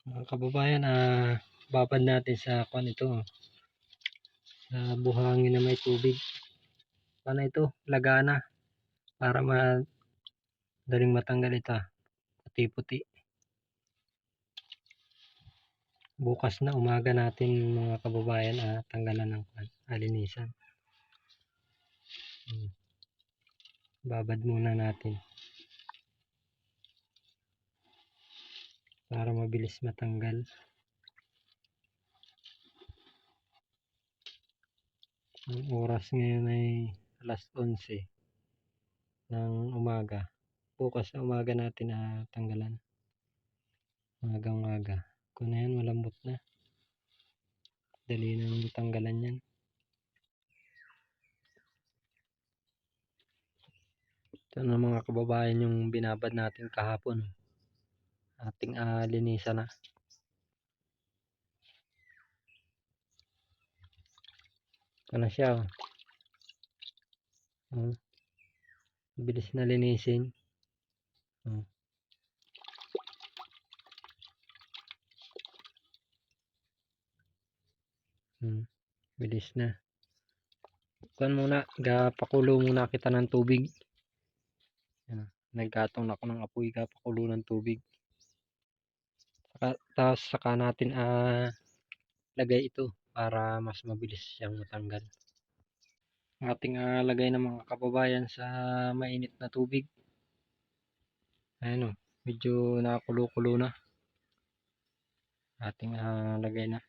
Mga kababayan, ah, babad natin sa kwan ito. Sa buhangin na may tubig. Paano ito? Lagana. Para madaling matanggal ito. Puti-puti. Bukas na umaga natin mga kababayan ah, tanggalan ng kwan, alinisan. Hmm. Babad muna natin. Para mabilis matanggal. Ang oras ngayon ay alas 11 ng umaga. Bukas na umaga natin na tanggalan. Umagang umaga. Kung na yan, malambot na. Dali nang tanggalan yan. Ito na mga kababayan yung binabad natin kahapon. Ating uh, linisan na. Ito na siya. Oh. Oh. Bilis na linisin. Oh. Hmm. Bilis na. Kuan muna, gapakulo muna kita ng tubig. Yan. Nagkatong ako ng apoy, gapakulo ng tubig. Tapos saka natin ah, lagay ito para mas mabilis siyang matanggal. Ating ah, lagay ng mga kababayan sa mainit na tubig. Ayan o, medyo nakakulo-kulo na. Ating ah, lagay na.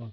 Oh.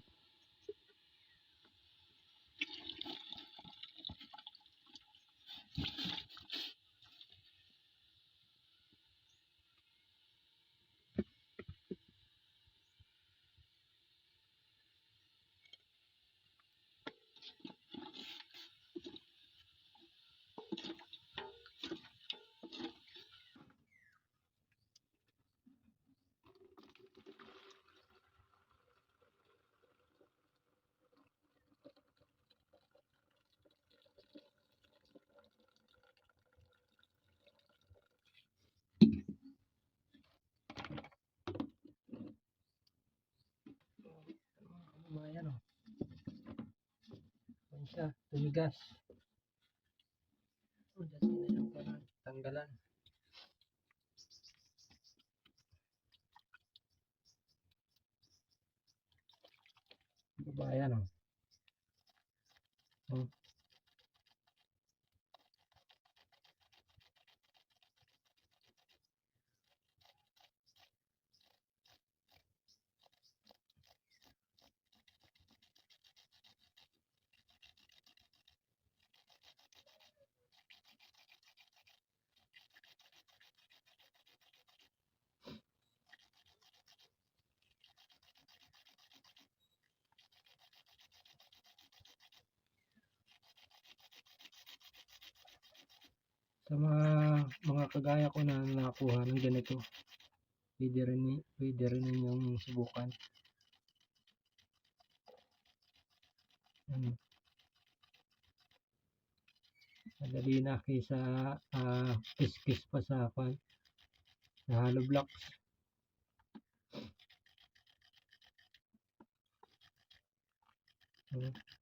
Ayan o. Ayan siya, tumigas. Oh, dati na yung parang tanggalan. Babayan o. Oh. Sa mga mga kagaya ko na nakakuha ng ganito pwede rin, pwede rin ninyong subukan. Ano madali na kaysa uh, kiss pa sa pan sa hollow blocks. Ano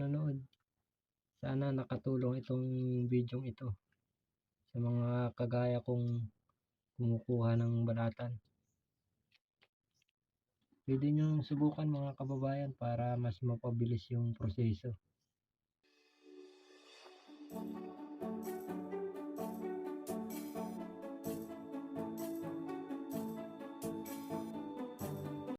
nanood. Sana nakatulong itong video ito sa mga kagaya kong kumukuha ng balatan. Pwede nyo subukan mga kababayan para mas mapabilis yung proseso.